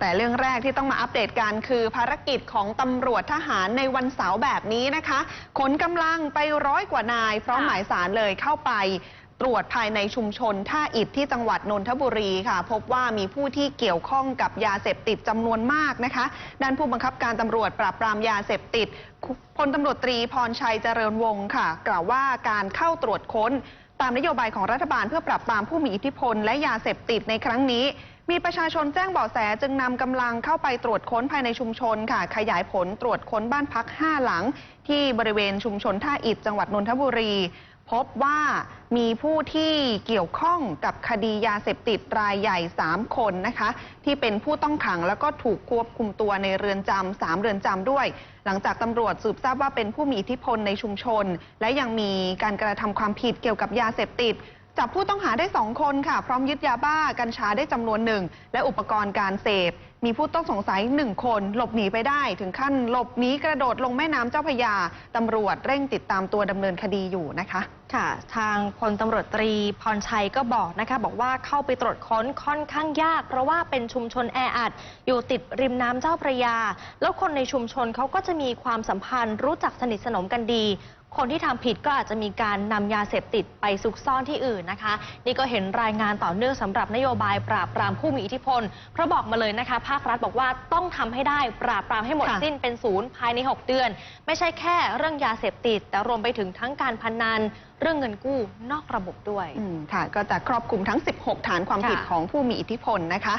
แต่เรื่องแรกที่ต้องมาอัปเดตกันคือภารกิจของตำรวจทหารในวันเสาร์แบบนี้นะคะขนกำลังไปร้อยกว่านาย พร้อมหมายสารเลยเข้าไปตรวจภายในชุมชนท่าอิฐที่จังหวัดนนทบุรีค่ะ พบว่ามีผู้ที่เกี่ยวข้องกับยาเสพติดจำนวนมากนะคะ ด้านผู้บังคับการตำรวจปราบปรามยาเสพติดพลตำรวจตรีพรชัยเจริญวงศ์ค่ะ กล่าวว่าการเข้าตรวจค้น ตามนโยบายของรัฐบาลเพื่อปราบปรามผู้มีอิทธิพล และยาเสพติดในครั้งนี้ มีประชาชนแจ้งเบาะแสจึงนำกำลังเข้าไปตรวจค้นภายในชุมชนค่ะ ขยายผลตรวจค้นบ้านพัก 5 หลัง ที่บริเวณชุมชนท่าอิฐจังหวัดนนทบุรี พบว่ามีผู้ที่เกี่ยวข้องกับคดียาเสพติดรายใหญ่ 3 คนนะคะ ที่เป็นผู้ต้องขังแล้วก็ถูกควบคุมตัวในเรือนจำสามเรือนจำด้วย หลังจากตำรวจสืบทราบว่าเป็นผู้มีอิทธิพลในชุมชน และยังมีการกระทำความผิดเกี่ยวกับยาเสพติดจับผู้ต้องหาได้ 2 คนค่ะ พร้อมยึดยาบ้ากัญชาได้จำนวนหนึ่งและอุปกรณ์การเสพ มีผู้ต้องสงสัย1คนหลบหนีไปได้ ถึงขั้นหลบหนีกระโดดลงแม่น้ำเจ้าพระยาตำรวจเร่งติดตามตัวดำเนินคดีอยู่นะคะ ค่ะ ทางพลตำรวจตรีพรชัยก็บอกนะคะ บอกว่าเข้าไปตรวจค้นค่อนข้างยาก เพราะว่าเป็นชุมชนแออัด อยู่ติดริมน้ำเจ้าพระยา แล้วคนในชุมชนเขาก็จะมีความสัมพันธ์ รู้จักสนิทสนมกันดีคนที่ทำผิดก็อาจจะมีการนำยาเสพติดไปซุกซ่อนที่อื่นนะคะ นี่ก็เห็นรายงานต่อเนื่องสำหรับนโยบายปราบปรามผู้มีอิทธิพลเพราะบอกมาเลยนะคะาครัฐบอกว่าต้องทำให้ได้ปราบปรามให้หมดค่ะสิ้นเป็นศูนย์ภายใน 6 เดือน ไม่ใช่แค่เรื่องยาเสพติด แต่รวมไปถึงทั้งการพนันเรื่องเงินกู้นอกระบบด้วยอืมค่ะ ก็จะครอบคลุมทั้ง 16 ฐานความผิดค่ะของผู้มีอิทธิพลนะคะ